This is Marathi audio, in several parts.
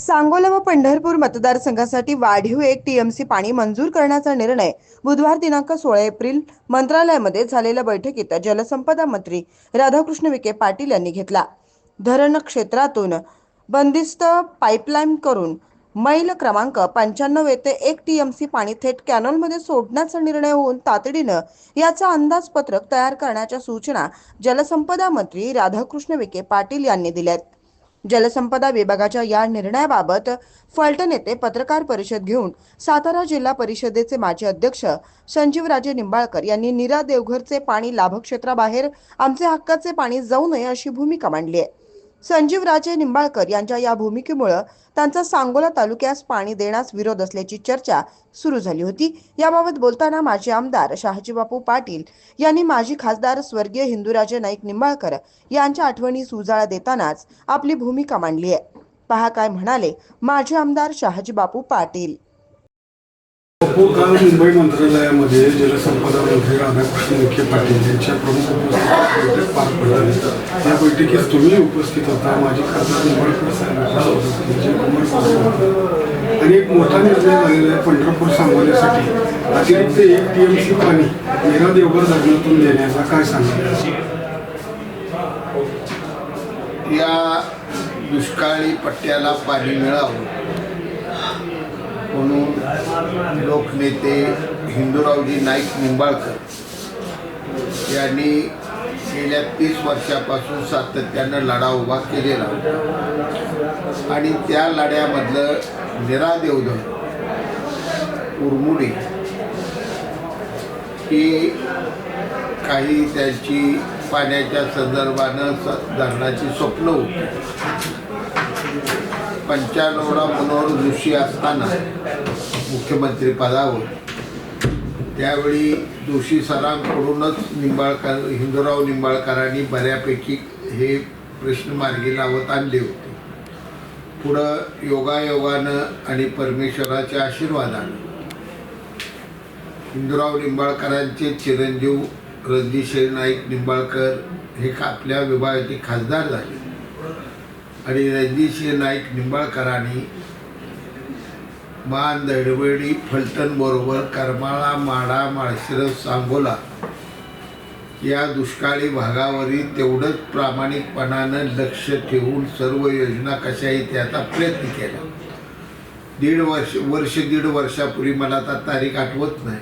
सांगोला व पंढरपूर मतदारसंघासाठी वाढीव एक टीएमसी पाणी मंजूर करण्याचा निर्णय बुधवार दिनांक सोळा एप्रिल मंत्रालयामध्ये झालेल्या बैठकीत जलसंपदा मंत्री राधाकृष्ण विखे पाटील यांनी घेतला. धरण क्षेत्रातून बंदिस्त पाईपलाईन करून मैल क्रमांक पंच्याण्णव येथे एक टीएमसी पाणी थेट कॅनॉलमध्ये सोडण्याचा निर्णय होऊन तातडीनं याचा अंदाजपत्रक तयार करण्याच्या सूचना जलसंपदा मंत्री राधाकृष्ण विखे पाटील यांनी दिल्यात. जलसंपदा विभागाच्या या निर्णयाबाबत फलटण येथे पत्रकार परिषद घेऊन सातारा जिल्हा परिषदेचे माजी अध्यक्ष संजीवराजे निंबाळकर यांनी नीरा देवघरचे पाणी लाभक्षेत्राबाहेर आमचे हक्काचे पाणी जाऊ नये अशी भूमिका मांडली आहे. संजीवराजे निंबाळकर यांच्या या भूमिकेमुळं त्यांचा सांगोला तालुक्यास पाणी देण्यास विरोध असल्याची चर्चा सुरू झाली होती. याबाबत बोलताना माजी आमदार शहाजीबापू पाटील यांनी माजी खासदार स्वर्गीय हिंदूराजे नाईक निंबाळकर यांच्या आठवणी सुजाळा देतानाच आपली भूमिका मांडली आहे. पहा काय म्हणाले माजी आमदार शहाजीबापू पाटील. हो काल मुंबई मंत्रालयामध्ये जलसंपदा मंत्री राधाकृष्ण विखे पाटील यांच्या प्रमुख उपस्थितीत बैठक पार पडली. या बैठकीस तुम्ही उपस्थित होता. माझी खासदार निंबाळकर साहेब. आणि एक मोठा निर्णय झालेला आहे पंढरपूर सांगोल्यासाठी. अतिरिक्त एक टीएमसी पाणी मीरा देवघर धरणातून देण्याचा काय सांगाल? या दुष्काळी पट्ट्याला पाणी मिळावं म्हणून लोकनेते हिंदूरावजी नाईक निंबाळकर यांनी गेल्या तीस वर्षापासून सातत्यानं लढा उभा केलेला होता. आणि त्या लढ्यामधलं निरा देवधन उर्मुडे ही काही त्यांची पाण्याच्या संदर्भानं स धरणाची स्वप्न होती पंच्याण्णवला मनोहर जोशी असताना मुख्यमंत्री पदावर. त्यावेळी जोशी सरांकडूनच निंबाळकर हिंदूराव निंबाळकरांनी बऱ्यापैकी हे प्रश्न मार्गी लावत आणले होते. पुढं योगायोगानं आणि परमेश्वराच्या आशीर्वादानं. हिंदूराव निंबाळकरांचे चिरंजीव रणजित नाईक निंबाळकर हे आपल्या विभागाचे खासदार झाले. आणि रणजितसिंह नाईक निंबाळकरांनी मान दडवडी फलटण बरोबर करमाळा माडा माळशिरस सांगोला या दुष्काळी भागावरील तेवढंच प्रामाणिकपणानं लक्ष ठेवून सर्व योजना कशा येते याचा प्रयत्न केला. दीड वर्ष वर्ष दीड वर्षापूर्वी मला आता तारीख आठवत नाही.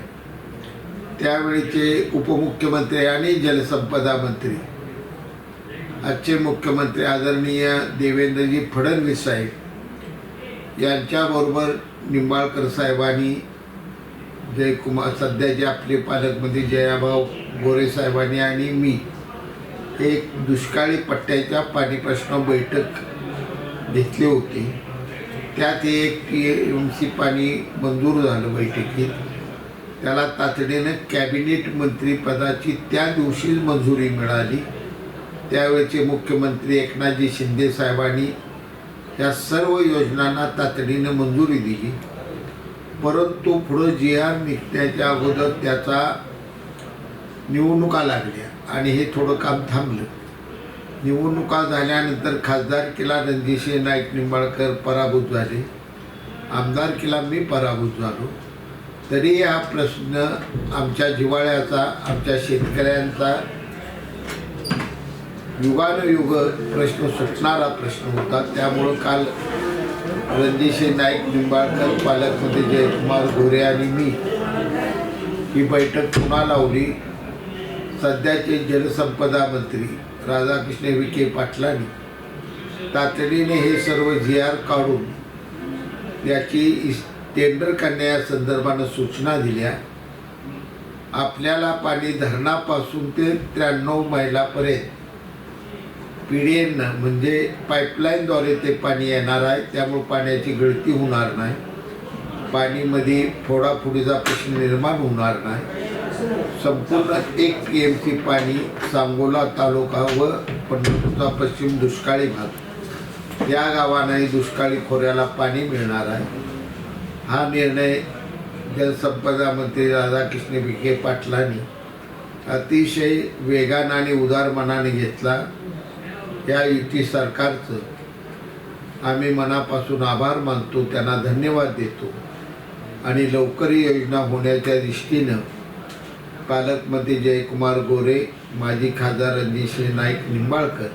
त्यावेळीचे उपमुख्यमंत्री आणि जलसंपदा मंत्री आजचे मुख्यमंत्री आदरणीय देवेंद्रजी फडणवीस साहेब यांच्याबरोबर निंबाळकर साहेबांनी जयकुमार सध्याचे आपले पालकमंत्री जयाभाऊ गोरे साहेबांनी आणि मी एक दुष्काळी पट्ट्याच्या पाणी प्रश्न बैठक घेतली होती. त्यात एक टी एम सी पाणी मंजूर झालं बैठकीत. त्याला तातडीनं कॅबिनेट मंत्रीपदाची त्या दिवशीच मंजुरी मिळाली. त्यावेळेचे मुख्यमंत्री एकनाथजी शिंदे साहेबांनी त्या सर्व योजनांना तातडीनं मंजुरी दिली. परंतु पुढं जी आर निघण्याच्या अगोदर त्याचा निवडणुका लागल्या आणि हे थोडं काम थांबलं. निवडणुका झाल्यानंतर खासदार किला रणजितसिंह नाईक निंबाळकर पराभूत झाले. आमदार किला मी पराभूत झालो. तरी हा प्रश्न आमच्या जिव्हाळ्याचा आमच्या शेतकऱ्यांचा युगानुयुग प्रश्न सुटणारा प्रश्न होता. त्यामुळं काल रणजितसिंह नाईक निंबाळकर पालकमध्ये जयकुमार गोरे आणि मी ही बैठक पुन्हा लावली. सध्याचे जलसंपदा मंत्री राधाकृष्ण विखे पाटलांनी. तातडीने हे सर्व जी आर काढून याची इस- टेंडर करण्या या संदर्भानं सूचना दिल्या. आपल्याला पाणी धरणापासून ते त्र्याण्णव मैलापर्यंत पी डी म्हणजे पाईपलाईनद्वारे ते पाणी येणार आहे त्यामुळे पाण्याची गळती होणार नाही. पाणीमध्ये फोडाफोडीचा प्रश्न निर्माण होणार नाही. संपूर्ण एक एम सी पाणी सांगोला तालुका व पंढरपूरचा पश्चिम दुष्काळी भाग. या गावांनाही दुष्काळी खोऱ्याला पाणी मिळणार आहे. हा निर्णय जलसंपदा मंत्री राधाकृष्ण विखे पाटलांनी अतिशय वेगानं आणि उदार मनाने घेतला. या युती सरकारचं आम्ही मनापासून आभार मानतो त्यांना धन्यवाद देतो. आणि लवकर योजना होण्याच्या दृष्टीनं पालकमंत्री जयकुमार गोरे माजी खासदार रणजितसिंह नाईक निंबाळकर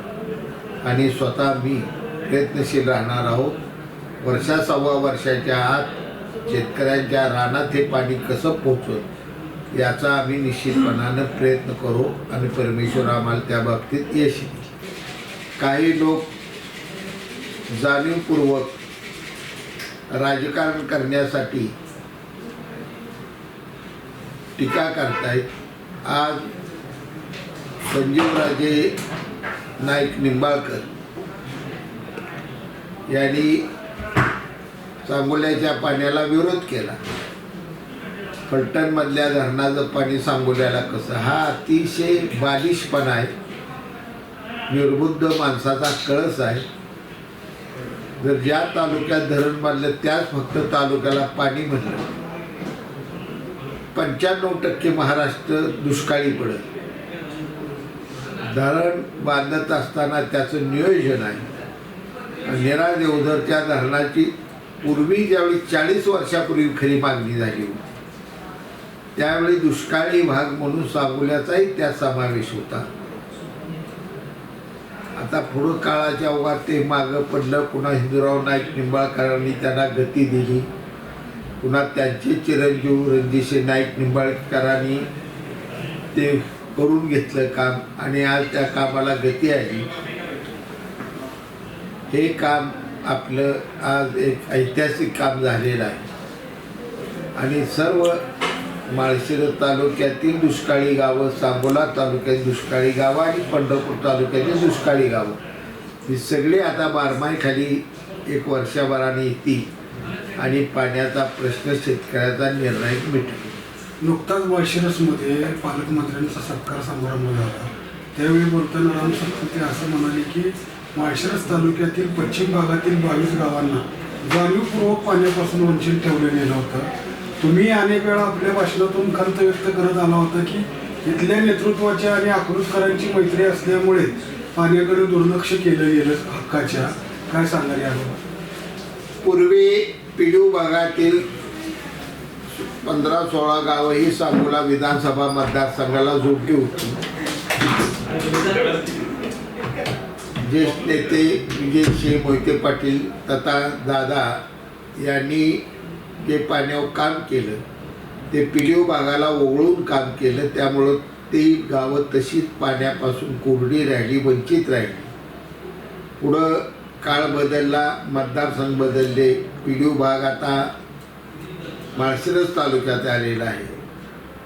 आणि स्वतः मी प्रयत्नशील राहणार आहोत. वर्षा सव्वा वर्षाच्या आत शेतकऱ्यांच्या रानात हे पाणी कसं पोहोचत याचा आम्ही निश्चितपणानं प्रयत्न करू आणि परमेश्वर आम्हाला त्या बाबतीत यश काही लोक जाणीवपूर्वक राजकारण करण्यासाठी टीका करतायत. आज संजीवराजे नाईक निंबाळकर यांनी सांगोल्याच्या पाण्याला विरोध केला. फलटणमधल्या धरणाचं पाणी सांगोल्याला कसं? हा अतिशय बालिशपणा आहे. निर्बुद्ध माणसाचा कळस आहे. जर ज्या तालुक्यात धरण बांधलं त्याच फक्त तालुक्याला पाणी म्हणलं पंच्याण्णव टक्के महाराष्ट्र दुष्काळी पडत. धरण बांधत असताना त्याचं नियोजन आहे. निरा देवधरच्या धरणाची पूर्वी ज्यावेळी चाळीस वर्षापूर्वी खरी मागणी झाली होती त्यावेळी दुष्काळी भाग म्हणून सांगोल्याचाही त्यात समावेश होता. आता पुढं काळाच्या ओघात ते मागं पडलं पुन्हा हिंदूराव नाईक निंबाळकरांनी त्यांना गती दिली. पुन्हा त्यांचे चिरंजीव रणजितसिंह नाईक निंबाळकरांनी ते करून घेतलं काम आणि आज त्या कामाला गती आली. हे काम आपलं आज एक ऐतिहासिक काम झालेलं आहे. आणि सर्व माळशिरस तालुक्यातील दुष्काळी गावं सांगोला तालुक्यातील दुष्काळी गावं आणि पंढरपूर तालुक्यातील दुष्काळी गावं. ही सगळी आता बारमाहीखाली एक वर्षभराने येतील आणि पाण्याचा प्रश्न शेतकऱ्याचा निर्णायक मिटेल नुकताच माळशिरसमध्ये पालकमंत्र्यांचा सत्कार समारंभ झाला. त्यावेळी बोलताना राम संस्कृती असं म्हणाले की माळशिरस तालुक्यातील पश्चिम भागातील बावीस गावांना जाणीवपूर्वक पाण्यापासून वंचित ठेवलं गेलं होतं. तुम्ही अनेक वेळा आपल्या भाषणातून खंत व्यक्त करत आला होता की इथल्या नेतृत्वाच्या आणि आक्रोशकरांची मैत्री असल्यामुळे पाण्याकडे दुर्लक्ष केलं गेलं हक्काच्या. काय सांगाल याबाबत पूर्वी पिडू भागातील पंधरा सोळा गावं ही सांगोला विधानसभा मतदारसंघाला जोडली होती. ज्येष्ठ नेते विजयसिंह मोहिते पाटील तथा दादा यांनी जे पाण्यावर काम केलं ते पिलीव भागाला ओवळून काम केलं त्यामुळं ते गावं तशीच पाण्यापासून कोरडी राहिली वंचित राहिली. पुढं काळ बदलला मतदारसंघ बदलले पिलीव भाग आता माळशिरस तालुक्यात आलेला आहे.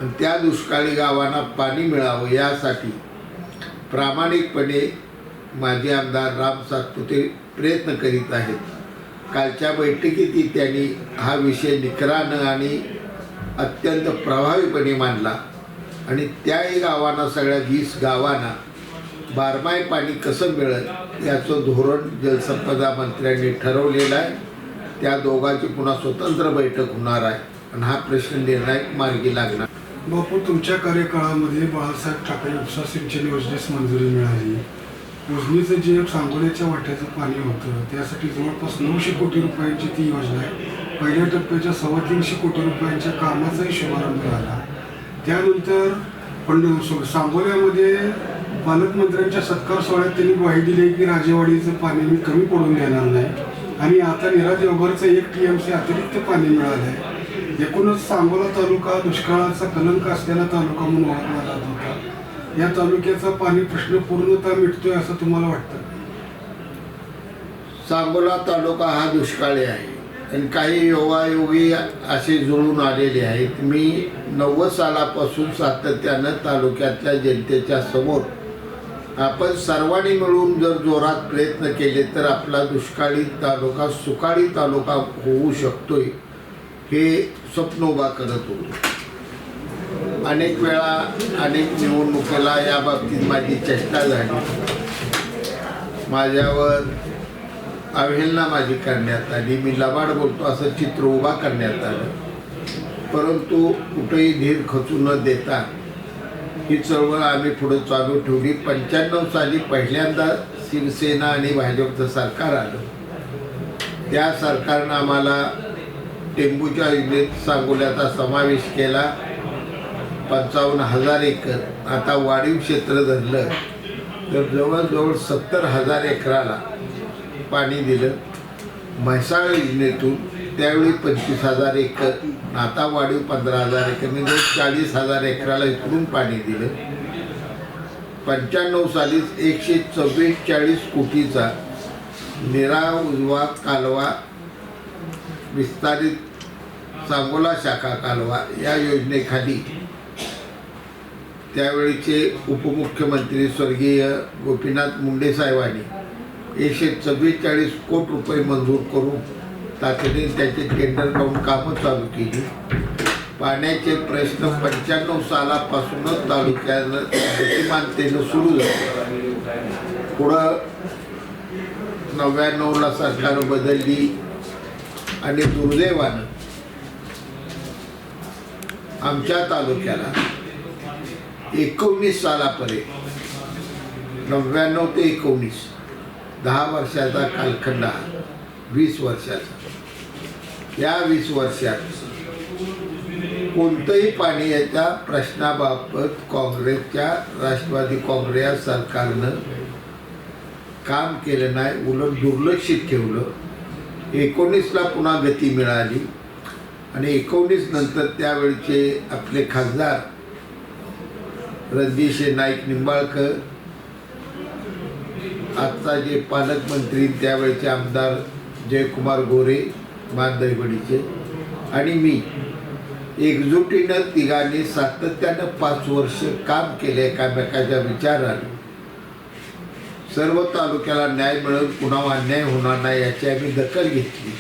आणि त्या दुष्काळी गावांना पाणी मिळावं यासाठी प्रामाणिकपणे माजी आमदार राम सातपुते प्रयत्न करीत आहेत. कालच्या बैठकीतही त्यांनी हा विषय निकरानं आणि अत्यंत प्रभावीपणे मांडला. आणि त्याही गावांना सगळ्या वीस गावांना बारमाही पाणी कसं मिळेल याचं धोरण जलसंपदा मंत्र्यांनी ठरवलेलं आहे. त्या दोघांची पुन्हा स्वतंत्र बैठक होणार आहे आणि हा प्रश्न निर्णायक मार्गी लागणार. बापू तुमच्या कार्यकाळामध्ये बाळासाहेब ठाकरे उपसा सिंचन योजनेस मंजुरी मिळाली. योजनेचं जे सांगोल्याच्या वाट्याचं पाणी होतं त्यासाठी जवळपास नऊशे कोटी रुपयांची ती योजना आहे. पहिल्या टप्प्याच्या सव्वा तीनशे कोटी रुपयांच्या कामाचाही शुभारंभ झाला. त्यानंतर पण सांगोल्यामध्ये पालकमंत्र्यांच्या सत्कार सोहळ्यात त्यांनी ग्वाही दिली की राजेवाडीचं पाणी मी कमी पडून देणार नाही आणि आता निरा देवघरचं एक टी एम सी अतिरिक्त पाणी मिळालं आहे एकूणच सांगोला तालुका दुष्काळाचा कलंक असलेला तालुका म्हणून ओळखला जातो. होता या तालुक्याचा पाणी प्रश्न पूर्णतः मिटतोय असं तुम्हाला वाटतं? सांगोला तालुका हा दुष्काळी आहे. आणि काही योगायोगी असे जुळून आलेले आहेत. मी नव्वद सालापासून सातत्यानं तालुक्यातल्या जनतेच्या समोर आपण सर्वांनी मिळून जर जोरात प्रयत्न केले तर आपला दुष्काळी तालुका सुकाळी तालुका होऊ शकतोय हे स्वप्न उभा करत होतो. अनेक वेळा अनेक निवडणुकीला या बाबतीत माझी चेष्टा झाली. माझ्यावर अवहेलना माझी करण्यात आली. मी लबाड बोलतो असं चित्र उभा करण्यात आलं. परंतु कुठेही धीर खचू न देता ही चळवळ आम्ही पुढे चालू ठेवली. पंच्याण्णव साली पहिल्यांदा शिवसेना आणि भाजपचं सरकार आलं. त्या सरकारनं आम्हाला टेंबूच्या योजनेत सांगोल्याचा समावेश केला. पंचावन्न हजार एकर. आता वाढीव क्षेत्र धरलं तर जवळजवळ सत्तर हजार एकराला पाणी दिलं. म्हैसाळ योजनेतून त्यावेळी पंचवीस हजार एकर आता वाढीव पंधरा हजार एकर म्हणजे चाळीस हजार एकराला इकडून पाणी दिलं. पंच्याण्णव सालीच एकशे चव्वेचाळीस कोटीचा निरा उजवा कालवा विस्तारित सांगोला शाखा कालवा या योजनेखाली त्यावेळीचे उपमुख्यमंत्री स्वर्गीय गोपीनाथ मुंडे साहेबांनी एकशे चव्वेचाळीस कोटी रुपये मंजूर करून तातडीने त्याचे टेंडर लावून कामं चालू केली. पाण्याचे प्रश्न पंच्याण्णव सालापासूनच तालुक्यानं गतिमानतेनं सुरू झाले. पुढं नव्याण्णवला सरकार बदलली आणि दुर्दैवानं आमच्या तालुक्याला एकोणीस सालापर्यंत. नव्याण्णव ते एकोणीस. दहा वर्षाचा कालखंड हा. वीस वर्षाचा. या वीस वर्षात कोणतंही पाणी याच्या प्रश्नाबाबत काँग्रेसच्या राष्ट्रवादी काँग्रेस सरकारनं काम केलं नाही उलट दुर्लक्षित ठेवलं. एकोणीसला पुन्हा गती मिळाली. आणि एकोणीस नंतर त्यावेळचे आपले खासदार रणजितशे नाईक निंबाळकर. आजचा जे पालकमंत्री त्यावेळेचे आमदार जयकुमार गोरे मानदैवडीचे आणि मी एकजुटीनं तिघांनी सातत्यानं पाच वर्ष काम केले एकामेकाच्या विचाराने. सर्व तालुक्याला न्याय मिळून कुणावर अन्याय होणार नाही याची आम्ही दखल घेतली.